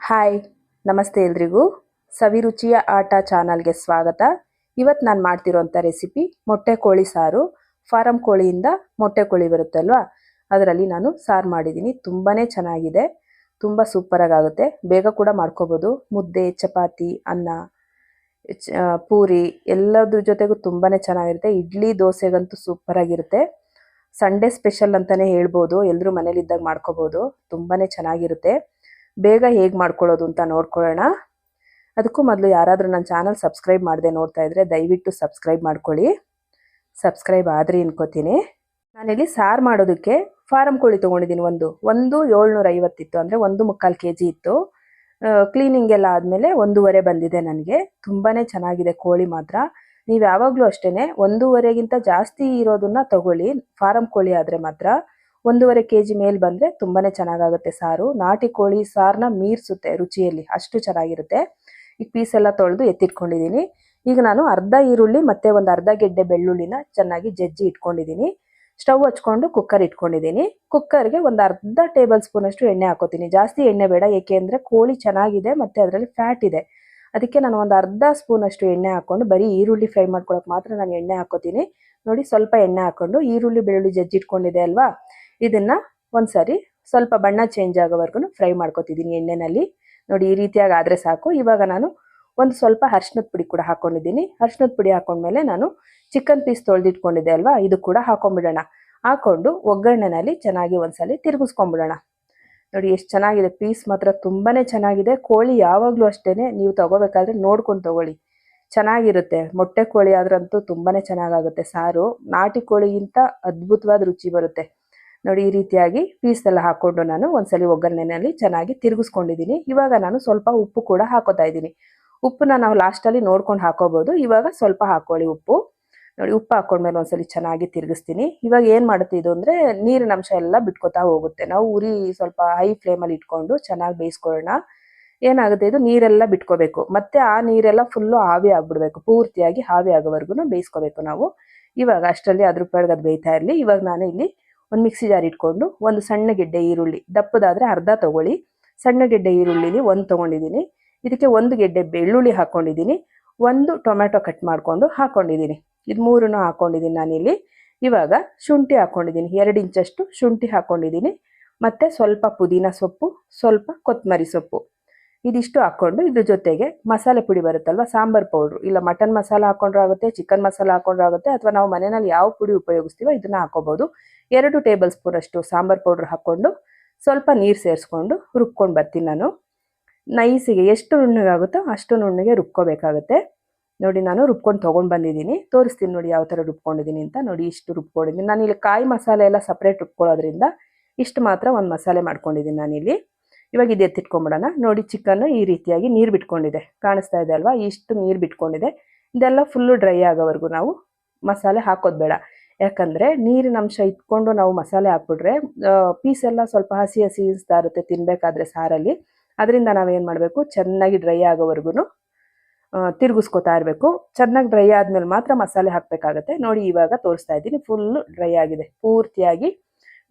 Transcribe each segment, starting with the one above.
Hi, ನಮಸ್ತೆ ಎಲ್ರಿಗೂ. ಸವಿರುಚಿಯ ಆಟ ಚಾನಲ್ಗೆ ಸ್ವಾಗತ. ಇವತ್ತು ನಾನು ಮಾಡ್ತಿರೋಂಥ ರೆಸಿಪಿ ಮೊಟ್ಟೆ ಕೋಳಿ ಸಾರು. ಫಾರಂ ಕೋಳಿಯಿಂದ ಮೊಟ್ಟೆ ಕೋಳಿ ಬರುತ್ತಲ್ವಾ? ಅದರಲ್ಲಿ ನಾನು ಸಾರು ಮಾಡಿದ್ದೀನಿ. ತುಂಬಾ ಚೆನ್ನಾಗಿದೆ. ತುಂಬ ಸೂಪರಾಗಿ ಆಗುತ್ತೆ ಬೇಗ ಕೂಡ ಮಾಡ್ಕೋಬೋದು. ಮುದ್ದೆ, ಚಪಾತಿ, ಅನ್ನ ಪೂರಿ ಎಲ್ಲದ್ರ ಜೊತೆಗೂ ತುಂಬಾ ಚೆನ್ನಾಗಿರುತ್ತೆ. ಇಡ್ಲಿ ದೋಸೆಗಂತೂ ಸೂಪರಾಗಿರುತ್ತೆ. ಸಂಡೇ ಸ್ಪೆಷಲ್ ಅಂತಲೇ ಹೇಳ್ಬೋದು. ಎಲ್ಲರೂ ಮನೇಲಿದ್ದಾಗ ಮಾಡ್ಕೋಬೋದು. ತುಂಬಾ ಚೆನ್ನಾಗಿರುತ್ತೆ. ಬೇಗ ಹೇಗೆ ಮಾಡ್ಕೊಳ್ಳೋದು ಅಂತ ನೋಡ್ಕೊಳ್ಳೋಣ. ಅದಕ್ಕೂ ಮೊದಲು ಯಾರಾದರೂ ನನ್ನ ಚಾನಲ್ ಸಬ್ಸ್ಕ್ರೈಬ್ ಮಾಡದೆ ನೋಡ್ತಾ ಇದ್ರೆ ದಯವಿಟ್ಟು ಸಬ್ಸ್ಕ್ರೈಬ್ ಮಾಡ್ಕೊಳ್ಳಿ. ಸಬ್ಸ್ಕ್ರೈಬ್ ಆದರೆ ಅನ್ಕೋತೀನಿ. ನಾನಿಲ್ಲಿ ಸಾರು ಮಾಡೋದಕ್ಕೆ ಫಾರಂ ಕೋಳಿ ತೊಗೊಂಡಿದ್ದೀನಿ ಒಂದು ಒಂದು ಏಳ್ನೂರ ಐವತ್ತಿತ್ತು ಅಂದರೆ ಒಂದು ಮುಕ್ಕಾಲು ಕೆ ಜಿ ಇತ್ತು ಕ್ಲೀನಿಂಗ್ ಎಲ್ಲ ಆದಮೇಲೆ ಒಂದೂವರೆ ಬಂದಿದೆ ನನಗೆ. ತುಂಬಾ ಚೆನ್ನಾಗಿದೆ ಕೋಳಿ ಮಾತ್ರ. ನೀವು ಯಾವಾಗಲೂ ಅಷ್ಟೇ ಒಂದೂವರೆಗಿಂತ ಜಾಸ್ತಿ ಇರೋದನ್ನ ತಗೊಳ್ಳಿ. ಫಾರಂ ಕೋಳಿ ಆದರೆ ಮಾತ್ರ. ಒಂದೂವರೆ ಕೆ ಜಿ ಮೇಲೆ ಬಂದರೆ ತುಂಬಾ ಚೆನ್ನಾಗಾಗುತ್ತೆ ಸಾರು. ನಾಟಿ ಕೋಳಿ ಸಾರನ್ನ ಮೀರಿಸುತ್ತೆ ರುಚಿಯಲ್ಲಿ, ಅಷ್ಟು ಚೆನ್ನಾಗಿರುತ್ತೆ. ಈಗ ಪೀಸ್ ಎಲ್ಲ ತೊಳೆದು ಎತ್ತಿಟ್ಕೊಂಡಿದ್ದೀನಿ ಈಗ ನಾನು ಅರ್ಧ ಈರುಳ್ಳಿ ಮತ್ತು ಒಂದು ಅರ್ಧ ಗೆಡ್ಡೆ ಬೆಳ್ಳುಳ್ಳಿನ ಚೆನ್ನಾಗಿ ಜಜ್ಜಿ ಇಟ್ಕೊಂಡಿದ್ದೀನಿ ಸ್ಟವ್ ಹಚ್ಕೊಂಡು ಕುಕ್ಕರ್ ಇಟ್ಕೊಂಡಿದ್ದೀನಿ ಕುಕ್ಕರ್ಗೆ ಒಂದು ಅರ್ಧ ಟೇಬಲ್ ಸ್ಪೂನಷ್ಟು ಎಣ್ಣೆ ಹಾಕೋತೀನಿ. ಜಾಸ್ತಿ ಎಣ್ಣೆ ಬೇಡ, ಏಕೆ ಅಂದರೆ ಕೋಳಿ ಚೆನ್ನಾಗಿದೆ ಮತ್ತು ಅದರಲ್ಲಿ ಫ್ಯಾಟ್ ಇದೆ. ಅದಕ್ಕೆ ನಾನು ಒಂದು ಅರ್ಧ ಸ್ಪೂನಷ್ಟು ಎಣ್ಣೆ ಹಾಕೊಂಡು ಬರೀ ಈರುಳ್ಳಿ ಫ್ರೈ ಮಾಡ್ಕೊಳಕ್ಕೆ ಮಾತ್ರ ನಾನು ಎಣ್ಣೆ ಹಾಕೋತೀನಿ. ನೋಡಿ ಸ್ವಲ್ಪ ಎಣ್ಣೆ ಹಾಕ್ಕೊಂಡು ಈರುಳ್ಳಿ ಬೆಳ್ಳುಳ್ಳಿ ಜಜ್ಜಿ ಇಟ್ಕೊಂಡಿದೆ ಅಲ್ವಾ? ಇದನ್ನ ಒಂದ್ಸರಿ ಸ್ವಲ್ಪ ಬಣ್ಣ ಚೇಂಜ್ ಆಗೋವರೆಗೂ ಫ್ರೈ ಮಾಡ್ಕೊತಿದ್ದೀನಿ ಎಣ್ಣೆನಲ್ಲಿ. ನೋಡಿ ಈ ರೀತಿಯಾಗಿ ಆದರೆ ಸಾಕು. ಇವಾಗ ನಾನು ಒಂದು ಸ್ವಲ್ಪ ಅರ್ಶಿನದ ಪುಡಿ ಕೂಡ ಹಾಕ್ಕೊಂಡಿದ್ದೀನಿ ಅರ್ಶಿನದ ಪುಡಿ ಹಾಕೊಂಡ್ಮೇಲೆ ನಾನು ಚಿಕನ್ ಪೀಸ್ ತೊಳೆದಿಟ್ಕೊಂಡಿದ್ದೆ ಅಲ್ವಾ? ಇದು ಕೂಡ ಹಾಕೊಂಡ್ಬಿಡೋಣ ಹಾಕೊಂಡು ಒಗ್ಗರಣೆನಲ್ಲಿ ಚೆನ್ನಾಗಿ ಒಂದ್ಸಲಿ ತಿರುಗಿಸ್ಕೊಂಡ್ಬಿಡೋಣ ನೋಡಿ ಎಷ್ಟು ಚೆನ್ನಾಗಿದೆ. ಪೀಸ್ ಮಾತ್ರ ತುಂಬಾ ಚೆನ್ನಾಗಿದೆ. ಕೋಳಿ ಯಾವಾಗಲೂ ಅಷ್ಟೇನೆ. ನೀವು ತಗೋಬೇಕಾದ್ರೆ ನೋಡ್ಕೊಂಡು ತಗೊಳ್ಳಿ. ಚೆನ್ನಾಗಿರುತ್ತೆ. ಮೊಟ್ಟೆ ಕೋಳಿ ಆದ್ರಂತೂ ತುಂಬಾ ಚೆನ್ನಾಗಾಗುತ್ತೆ. ಸಾರು ನಾಟಿ ಕೋಳಿಗಿಂತ ಅದ್ಭುತವಾದ ರುಚಿ ಬರುತ್ತೆ. ನೋಡಿ, ಈ ರೀತಿಯಾಗಿ ಪೀಸ್ ಎಲ್ಲ ಹಾಕೊಂಡು ನಾನು ಒಂದ್ಸಲಿ ಒಗ್ಗರಣೆನಲ್ಲಿ ಚೆನ್ನಾಗಿ ತಿರುಗಿಸ್ಕೊಂಡಿದ್ದೀನಿ. ಇವಾಗ ನಾನು ಸ್ವಲ್ಪ ಉಪ್ಪು ಕೂಡ ಹಾಕೋತಾ ಇದ್ದೀನಿ. ಉಪ್ಪನ್ನ ನಾವು ಲಾಸ್ಟಲ್ಲಿ ನೋಡ್ಕೊಂಡು ಹಾಕೋಬಹುದು ಇವಾಗ ಸ್ವಲ್ಪ ಹಾಕೊಳ್ಳಿ ಉಪ್ಪು. ನೋಡಿ, ಉಪ್ಪು ಹಾಕೊಂಡ್ಮೇಲೆ ಒಂದ್ಸಲಿ ಚೆನ್ನಾಗಿ ತಿರುಗಿಸ್ತೀನಿ. ಇವಾಗ ಏನು ಮಾಡುತ್ತೆ ಇದು ಅಂದರೆ ನೀರಿನ ಅಂಶ ಎಲ್ಲ ಬಿಟ್ಕೋತಾ ಹೋಗುತ್ತೆ. ನಾವು ಉರಿ ಸ್ವಲ್ಪ ಹೈ ಫ್ಲೇಮಲ್ಲಿ ಇಟ್ಕೊಂಡು ಚೆನ್ನಾಗಿ ಬೇಯಿಸ್ಕೊಳ್ಳೋಣ. ಏನಾಗುತ್ತೆ ಇದು? ನೀರೆಲ್ಲ ಬಿಟ್ಕೋಬೇಕು. ಮತ್ತೆ ಆ ನೀರೆಲ್ಲ ಫುಲ್ಲು ಆವಿ ಆಗ್ಬಿಡ್ಬೇಕು. ಪೂರ್ತಿಯಾಗಿ ಆವಿ ಆಗೋವರೆಗೂ ಬೇಯಿಸ್ಕೋಬೇಕು ನಾವು. ಇವಾಗ ಅಷ್ಟರಲ್ಲಿ ಅದ್ರ ಅದು ಬೇಯ್ತಾ ಇರಲಿ. ಇವಾಗ ನಾನು ಇಲ್ಲಿ ಒಂದು ಮಿಕ್ಸಿ ಜಾರ್ ಇಟ್ಕೊಂಡು ಒಂದು ಸಣ್ಣ ಗೆಡ್ಡೆ ಈರುಳ್ಳಿ ದಪ್ಪದಾದರೆ ಅರ್ಧ ತೊಗೊಳ್ಳಿ. ಸಣ್ಣ ಗೆಡ್ಡೆ ಈರುಳ್ಳಿಲಿ ಒಂದು ತೊಗೊಂಡಿದ್ದೀನಿ. ಇದಕ್ಕೆ ಒಂದು ಗೆಡ್ಡೆ ಬೆಳ್ಳುಳ್ಳಿ ಹಾಕೊಂಡಿದ್ದೀನಿ. ಒಂದು ಟೊಮೆಟೊ ಕಟ್ ಮಾಡಿಕೊಂಡು ಹಾಕೊಂಡಿದ್ದೀನಿ. ಇದು ಮೂರನ್ನು ಹಾಕೊಂಡಿದ್ದೀನಿ ನಾನಿಲ್ಲಿ. ಇವಾಗ ಶುಂಠಿ ಹಾಕೊಂಡಿದ್ದೀನಿ. ಎರಡು ಇಂಚಷ್ಟು ಶುಂಠಿ ಹಾಕೊಂಡಿದ್ದೀನಿ. ಮತ್ತು ಸ್ವಲ್ಪ ಪುದೀನ ಸೊಪ್ಪು, ಸ್ವಲ್ಪ ಕೊತ್ತಂಬರಿ ಸೊಪ್ಪು. ಇದಿಷ್ಟು ಹಾಕ್ಕೊಂಡು ಇದ್ರ ಜೊತೆಗೆ ಮಸಾಲೆ ಪುಡಿ ಬರುತ್ತಲ್ವ? ಸಾಂಬಾರ್ ಪೌಡ್ರು. ಇಲ್ಲ ಮಟನ್ ಮಸಾಲ ಹಾಕೊಂಡ್ರೂ ಆಗುತ್ತೆ, ಚಿಕನ್ ಮಸಾಲ ಹಾಕೊಂಡ್ರೂ ಆಗುತ್ತೆ, ಅಥವಾ ನಾವು ಮನೆಯಲ್ಲಿ ಯಾವ ಪುಡಿ ಉಪಯೋಗಿಸ್ತೀವೋ ಇದನ್ನ ಹಾಕೋಬಹುದು. ಎರಡು ಟೇಬಲ್ ಸ್ಪೂನ್ ಅಷ್ಟು ಸಾಂಬಾರ್ ಪೌಡ್ರ್ ಹಾಕೊಂಡು ಸ್ವಲ್ಪ ನೀರು ಸೇರಿಸ್ಕೊಂಡು ರುಬ್ಕೊಂಡು ಬರ್ತೀನಿ ನಾನು. ನೈಸಿಗೆ ಎಷ್ಟು ನುಣ್ಣಗಾಗುತ್ತೋ ಅಷ್ಟು ನುಣ್ಣಗೆ ರುಬ್ಕೋಬೇಕಾಗುತ್ತೆ. ನೋಡಿ ನಾನು ರುಬ್ಕೊಂಡು ತೊಗೊಂಡು ಬಂದಿದ್ದೀನಿ. ತೋರಿಸ್ತೀನಿ ನೋಡಿ ಯಾವ ಥರ ರುಬ್ಕೊಂಡಿದ್ದೀನಿ ಅಂತ. ನೋಡಿ ಇಷ್ಟು ರುಬ್ಕೊಂಡಿದ್ದೀನಿ. ನಾನು ಇಲ್ಲಿ ಕಾಯಿ ಮಸಾಲೆ ಎಲ್ಲ ಸಪ್ರೇಟ್ ರುಬ್ಕೊಳ್ಳೋದ್ರಿಂದ ಇಷ್ಟು ಮಾತ್ರ ಒಂದು ಮಸಾಲೆ ಮಾಡ್ಕೊಂಡಿದ್ದೀನಿ ನಾನಿಲ್ಲಿ. ಇವಾಗ ಇದು ಎತ್ತಿಟ್ಕೊಂಬಿಡೋಣ. ನೋಡಿ ಚಿಕನ್ ಈ ರೀತಿಯಾಗಿ ನೀರು ಬಿಟ್ಕೊಂಡಿದೆ. ಕಾಣಿಸ್ತಾ ಇದೆ ಅಲ್ವಾ? ಇಷ್ಟು ನೀರು ಬಿಟ್ಕೊಂಡಿದೆ. ಇದೆಲ್ಲ ಫುಲ್ಲು ಡ್ರೈ ಆಗೋವರೆಗೂ ನಾವು ಮಸಾಲೆ ಹಾಕೋದು ಬೇಡ. ಯಾಕಂದರೆ ನೀರಿನ ಅಂಶ ಇಟ್ಕೊಂಡು ನಾವು ಮಸಾಲೆ ಹಾಕ್ಬಿಟ್ರೆ ಪೀಸ್ ಎಲ್ಲ ಸ್ವಲ್ಪ ಹಸಿ ಹಸಿ ಇಸ್ತಾ ಇರುತ್ತೆ ತಿನ್ನಬೇಕಾದ್ರೆ ಸಾರಲ್ಲಿ. ಅದರಿಂದ ನಾವೇನು ಮಾಡಬೇಕು? ಚೆನ್ನಾಗಿ ಡ್ರೈ ಆಗೋವರೆಗೂ ತಿರುಗಿಸ್ಕೊತಾ ಇರಬೇಕು. ಚೆನ್ನಾಗಿ ಡ್ರೈ ಆದಮೇಲೆ ಮಾತ್ರ ಮಸಾಲೆ ಹಾಕಬೇಕಾಗತ್ತೆ. ನೋಡಿ ಇವಾಗ ತೋರಿಸ್ತಾ ಇದ್ದೀನಿ. ಫುಲ್ಲು ಡ್ರೈ ಆಗಿದೆ. ಪೂರ್ತಿಯಾಗಿ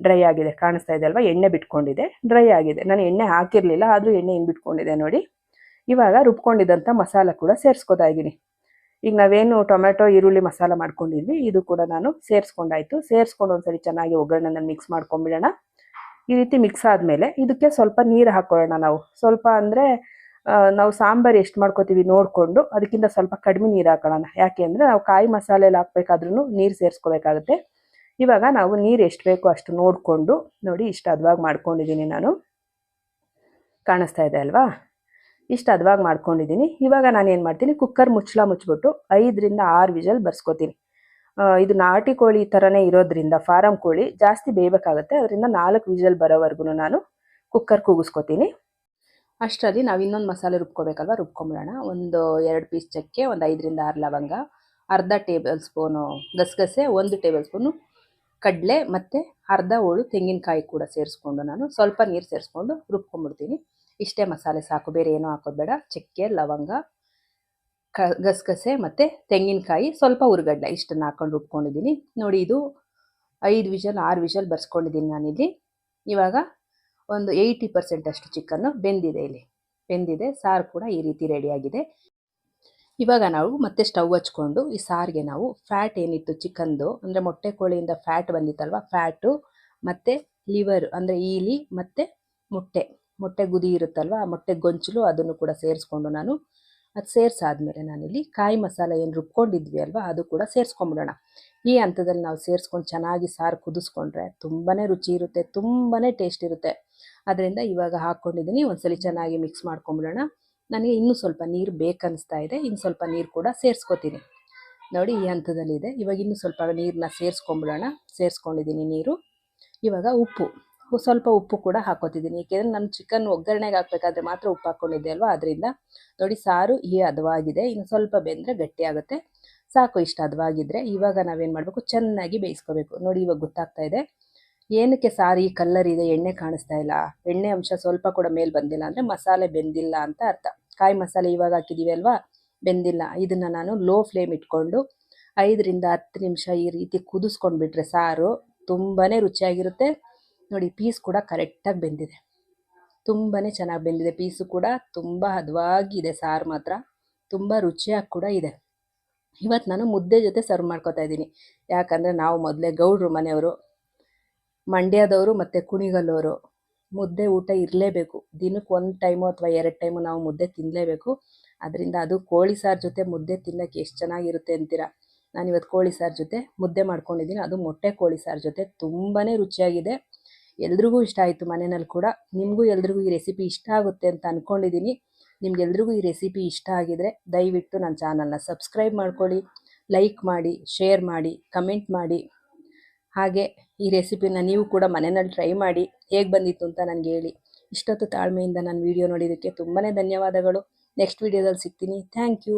ಡ್ರೈ ಆಗಿದೆ, ಕಾಣಿಸ್ತಾ ಇದೆ ಅಲ್ವಾ? ಎಣ್ಣೆ ಬಿಟ್ಕೊಂಡಿದೆ ಡ್ರೈ ಆಗಿದೆ. ನಾನು ಎಣ್ಣೆ ಹಾಕಿರಲಿಲ್ಲ, ಆದರೂ ಎಣ್ಣೆ ಹಿಂಗೆ ಬಿಟ್ಕೊಂಡಿದೆ ನೋಡಿ. ಇವಾಗ ರುಬ್ಕೊಂಡಿದ್ದಂಥ ಮಸಾಲೆ ಕೂಡ ಸೇರಿಸ್ಕೊತಾ ಇದ್ದೀನಿ. ಈಗ ನಾವೇನು ಟೊಮೆಟೊ ಈರುಳ್ಳಿ ಮಸಾಲ ಮಾಡ್ಕೊಂಡಿದ್ವಿ, ಇದು ಕೂಡ ನಾನು ಸೇರಿಸ್ಕೊಂಡಾಯ್ತು. ಸೇರಿಸ್ಕೊಂಡು ಒಂದ್ಸರಿ ಚೆನ್ನಾಗಿ ಒಗ್ಗರಣೆನ ಮಿಕ್ಸ್ ಮಾಡ್ಕೊಂಬಿಡೋಣ. ಈ ರೀತಿ ಮಿಕ್ಸ್ ಆದಮೇಲೆ ಇದಕ್ಕೆ ಸ್ವಲ್ಪ ನೀರು ಹಾಕೊಳ್ಳೋಣ ನಾವು. ಸ್ವಲ್ಪ ಅಂದರೆ ನಾವು ಸಾಂಬಾರು ಎಷ್ಟು ಮಾಡ್ಕೋತೀವಿ ನೋಡಿಕೊಂಡು ಅದಕ್ಕಿಂತ ಸ್ವಲ್ಪ ಕಡಿಮೆ ನೀರು ಹಾಕೊಳ್ಳೋಣ. ಯಾಕೆ ಅಂದರೆ ನಾವು ಕಾಯಿ ಮಸಾಲೆಯಲ್ಲಿ ಹಾಕಬೇಕಾದ್ರೂ ಹಾಕ್ಬೇಕಾದ್ರೂ ನೀರು ಸೇರಿಸ್ಕೋಬೇಕಾಗುತ್ತೆ. ಇವಾಗ ನಾವು ನೀರು ಎಷ್ಟು ಬೇಕೋ ಅಷ್ಟು ನೋಡಿಕೊಂಡು ನೋಡಿ ಇಷ್ಟು ಹದವಾಗಿ ಮಾಡ್ಕೊಂಡಿದ್ದೀನಿ ನಾನು. ಕಾಣಿಸ್ತಾ ಇದೆ ಅಲ್ವಾ? ಇಷ್ಟು ಹದವಾಗಿ ಮಾಡ್ಕೊಂಡಿದ್ದೀನಿ ಇವಾಗ ನಾನು ಏನು ಮಾಡ್ತೀನಿ? ಕುಕ್ಕರ್ ಮುಚ್ಚಳ ಮುಚ್ಚಿಬಿಟ್ಟು ಐದರಿಂದ ಆರು ವಿಜಲ್ ಬರ್ಸ್ಕೊತೀನಿ. ಇದು ನಾಟಿ ಕೋಳಿ ಥರನೇ ಇರೋದ್ರಿಂದ, ಫಾರಂ ಕೋಳಿ ಜಾಸ್ತಿ ಬೇಯಬೇಕಾಗುತ್ತೆ. ಅದರಿಂದ ನಾಲ್ಕು ವಿಜಲ್ ಬರೋವರೆಗೂ ನಾನು ಕುಕ್ಕರ್ ಕೂಗಿಸ್ಕೊತೀನಿ. ಅಷ್ಟರಲ್ಲಿ ನಾವು ಇನ್ನೊಂದು ಮಸಾಲೆ ರುಬ್ಕೋಬೇಕಲ್ವ? ರುಬ್ಕೊಂಬಿಡೋಣ. ಒಂದು ಎರಡು ಪೀಸ್ ಚಕ್ಕೆ, ಒಂದು ಐದರಿಂದ ಆರು ಲವಂಗ, ಅರ್ಧ ಟೇಬಲ್ ಸ್ಪೂನು ಗಸಗಸೆ, ಒಂದು ಟೇಬಲ್ ಸ್ಪೂನು ಕಡಲೆ ಮತ್ತು ಅರ್ಧ ಹೋಳು ತೆಂಗಿನಕಾಯಿ ಕೂಡ ಸೇರಿಸ್ಕೊಂಡು ನಾನು ಸ್ವಲ್ಪ ನೀರು ಸೇರಿಸ್ಕೊಂಡು ರುಬ್ಕೊಂಡ್ಬಿಡ್ತೀನಿ. ಇಷ್ಟೇ ಮಸಾಲೆ ಸಾಕು, ಬೇರೆ ಏನೂ ಹಾಕೋದು ಬೇಡ. ಚಕ್ಕೆ, ಲವಂಗ, ಕ, ಗಸಗಸೆ ಮತ್ತು ತೆಂಗಿನಕಾಯಿ ಸ್ವಲ್ಪ ಉರ್ಗಡ್ಲೆ ಇಷ್ಟನ್ನು ಹಾಕೊಂಡು ರುಬ್ಕೊಂಡಿದ್ದೀನಿ. ನೋಡಿ ಇದು ಐದು ವಿಷಲ್, ಆರು ವಿಷಲ್ ಬರ್ಸ್ಕೊಂಡಿದ್ದೀನಿ ನಾನಿಲ್ಲಿ. ಇವಾಗ ಒಂದು ಏಯ್ಟಿ ಪರ್ಸೆಂಟ್ ಅಷ್ಟು ಚಿಕನ್ನು ಬೆಂದಿದೆ ಇಲ್ಲಿ. ಬೆಂದಿದೆ, ಸಾರು ಕೂಡ ಈ ರೀತಿ ರೆಡಿಯಾಗಿದೆ ಇವಾಗ ನಾವು ಮತ್ತೆ ಸ್ಟವ್ ಹಚ್ಕೊಂಡು ಈ ಸಾರಿಗೆ ನಾವು ಫ್ಯಾಟ್ ಏನಿತ್ತು ಚಿಕನ್ದು, ಅಂದರೆ ಮೊಟ್ಟೆ ಕೋಳಿಯಿಂದ ಫ್ಯಾಟ್ ಬಂದಿತ್ತಲ್ವ? ಫ್ಯಾಟು, ಮತ್ತು ಲಿವರ್, ಅಂದರೆ ಈಲಿ, ಮತ್ತು ಮೊಟ್ಟೆ. ಮೊಟ್ಟೆ ಗುದಿ ಇರುತ್ತಲ್ವ? ಆ ಮೊಟ್ಟೆ ಗೊಂಚಲು ಅದನ್ನು ಕೂಡ ಸೇರಿಸ್ಕೊಂಡು ನಾನು ಅದು ಸೇರಿಸಾದ್ಮೇಲೆ ನಾನಿಲ್ಲಿ ಕಾಯಿ ಮಸಾಲ ಏನು ರುಬ್ಕೊಂಡಿದ್ವಿ ಅಲ್ವಾ, ಅದು ಕೂಡ ಸೇರಿಸ್ಕೊಂಬಿಡೋಣ. ಈ ಹಂತದಲ್ಲಿ ನಾವು ಸೇರಿಸ್ಕೊಂಡು ಚೆನ್ನಾಗಿ ಸಾರು ಕುದಿಸ್ಕೊಂಡ್ರೆ ತುಂಬಾ ರುಚಿ ಇರುತ್ತೆ ತುಂಬಾ ಟೇಸ್ಟ್ ಇರುತ್ತೆ. ಅದರಿಂದ ಇವಾಗ ಹಾಕ್ಕೊಂಡಿದ್ದೀನಿ ಒಂದ್ಸಲಿ ಚೆನ್ನಾಗಿ ಮಿಕ್ಸ್ ಮಾಡ್ಕೊಂಬಿಡೋಣ. ನನಗೆ ಇನ್ನೂ ಸ್ವಲ್ಪ ನೀರು ಬೇಕನ್ನಿಸ್ತಾ ಇದೆ, ಇನ್ನು ಸ್ವಲ್ಪ ನೀರು ಕೂಡ ಸೇರಿಸ್ಕೋತೀನಿ. ನೋಡಿ ಈ ಹಂತದಲ್ಲಿ ಇದೆ ಇವಾಗ ಇನ್ನೂ ಸ್ವಲ್ಪ ನೀರನ್ನ ಸೇರಿಸ್ಕೊಂಬಿಡೋಣ. ಸೇರಿಸ್ಕೊಂಡಿದ್ದೀನಿ ನೀರು. ಇವಾಗ ಉಪ್ಪು. ಸ್ವಲ್ಪ ಉಪ್ಪು ಕೂಡ ಹಾಕೋತಿದ್ದೀನಿ ಏಕೆಂದರೆ ನಾನು ಚಿಕನ್ ಒಗ್ಗರಣೆಗೆ ಹಾಕ್ಬೇಕಾದ್ರೆ ಮಾತ್ರ ಉಪ್ಪು ಹಾಕ್ಕೊಂಡಿದ್ದೆ ಅಲ್ವಾ? ಅದರಿಂದ ನೋಡಿ ಸಾರು ಈ ಹದವಾಗಿದೆ. ಇನ್ನು ಸ್ವಲ್ಪ ಬೆಂದರೆ ಗಟ್ಟಿ ಆಗುತ್ತೆ. ಸಾಕು ಇಷ್ಟು ಹದವಾಗಿದ್ರೆ. ಇವಾಗ ನಾವೇನು ಮಾಡಬೇಕು? ಚೆನ್ನಾಗಿ ಬೇಯಿಸ್ಕೋಬೇಕು. ನೋಡಿ ಇವಾಗ ಗೊತ್ತಾಗ್ತಾ ಇದೆ. ಏನಕ್ಕೆ ಸಾರು ಕಲ್ಲರ್ ಇದೆ ಎಣ್ಣೆ ಕಾಣಿಸ್ತಾ ಇಲ್ಲ? ಎಣ್ಣೆ ಅಂಶ ಸ್ವಲ್ಪ ಕೂಡ ಮೇಲೆ ಬಂದಿಲ್ಲ ಅಂದರೆ ಮಸಾಲೆ ಬೆಂದಿಲ್ಲ ಅಂತ ಅರ್ಥ. ಕಾಯಿ ಮಸಾಲೆ ಇವಾಗ ಹಾಕಿದ್ದೀವಿ ಅಲ್ವಾ? ಬೆಂದಿಲ್ಲ. ಇದನ್ನು ನಾನು ಲೋ ಫ್ಲೇಮ್ ಇಟ್ಕೊಂಡು ಐದರಿಂದ ಹತ್ತು ನಿಮಿಷ ಈ ರೀತಿ ಕುದಿಸ್ಕೊಂಡ್ಬಿಟ್ರೆ ಸಾರು ತುಂಬಾ ರುಚಿಯಾಗಿರುತ್ತೆ. ನೋಡಿ ಪೀಸ್ ಕೂಡ ಕರೆಕ್ಟಾಗಿ ಬೆಂದಿದೆ. ತುಂಬಾ ಚೆನ್ನಾಗಿ ಬೆಂದಿದೆ. ಪೀಸು ಕೂಡ ತುಂಬ ಹದವಾಗಿದೆ ಸಾರು ಮಾತ್ರ. ತುಂಬ ರುಚಿಯಾಗಿ ಕೂಡ ಇದೆ. ಇವತ್ತು ನಾನು ಮುದ್ದೆ ಜೊತೆ ಸರ್ವ್ ಮಾಡ್ಕೋತಾ ಇದ್ದೀನಿ. ಯಾಕಂದರೆ ನಾವು ಮೊದಲೇ ಗೌಡ್ರು ಮನೆಯವರು, ಮಂಡ್ಯದವರು ಮತ್ತು ಕುಣಿಗಲ್ಲವರು ಮುದ್ದೆ ಊಟ ಇರಲೇಬೇಕು. ದಿನಕ್ಕೆ ಒಂದು ಟೈಮು ಅಥವಾ ಎರಡು ಟೈಮು ನಾವು ಮುದ್ದೆ ತಿನ್ನಲೇಬೇಕು ಅದರಿಂದ ಅದು ಕೋಳಿ ಸಾರು ಜೊತೆ ಮುದ್ದೆ ತಿನ್ನೋಕ್ಕೆ ಎಷ್ಟು ಚೆನ್ನಾಗಿರುತ್ತೆ ಅಂತೀರಾ? ನಾನು ಇವತ್ತು ಕೋಳಿ ಸಾರು ಜೊತೆ ಮುದ್ದೆ ಮಾಡ್ಕೊಂಡಿದ್ದೀನಿ. ಅದು ಮೊಟ್ಟೆ ಕೋಳಿ ಸಾರು ಜೊತೆ ತುಂಬಾ ರುಚಿಯಾಗಿದೆ. ಎಲ್ರಿಗೂ ಇಷ್ಟ ಆಯಿತು ಮನೆಯಲ್ಲಿ ಕೂಡ. ನಿಮಗೂ ಎಲ್ರಿಗೂ ಈ ರೆಸಿಪಿ ಇಷ್ಟ ಆಗುತ್ತೆ ಅಂತ ಅಂದ್ಕೊಂಡಿದ್ದೀನಿ ನಿಮ್ಗೆಲ್ರಿಗೂ ಈ ರೆಸಿಪಿ ಇಷ್ಟ ಆಗಿದರೆ ದಯವಿಟ್ಟು ನನ್ನ ಚಾನಲ್ನ ಸಬ್ಸ್ಕ್ರೈಬ್ ಮಾಡ್ಕೊಳ್ಳಿ, ಲೈಕ್ ಮಾಡಿ, ಶೇರ್ ಮಾಡಿ, ಕಮೆಂಟ್ ಮಾಡಿ. ಹಾಗೆ ಈ ರೆಸಿಪಿನ ನೀವು ಕೂಡ ಮನೆಯಲ್ಲಿ ಟ್ರೈ ಮಾಡಿ ಹೇಗೆ ಬಂದಿತ್ತು ಅಂತ ನನಗೆ ಹೇಳಿ. ಇಷ್ಟೊತ್ತು ತಾಳ್ಮೆಯಿಂದ ನಾನು ವಿಡಿಯೋ ನೋಡಿದ್ದಕ್ಕೆ ತುಂಬಾ ಧನ್ಯವಾದಗಳು. ನೆಕ್ಸ್ಟ್ ವಿಡಿಯೋದಲ್ಲಿ ಸಿಗ್ತೀನಿ. Thank you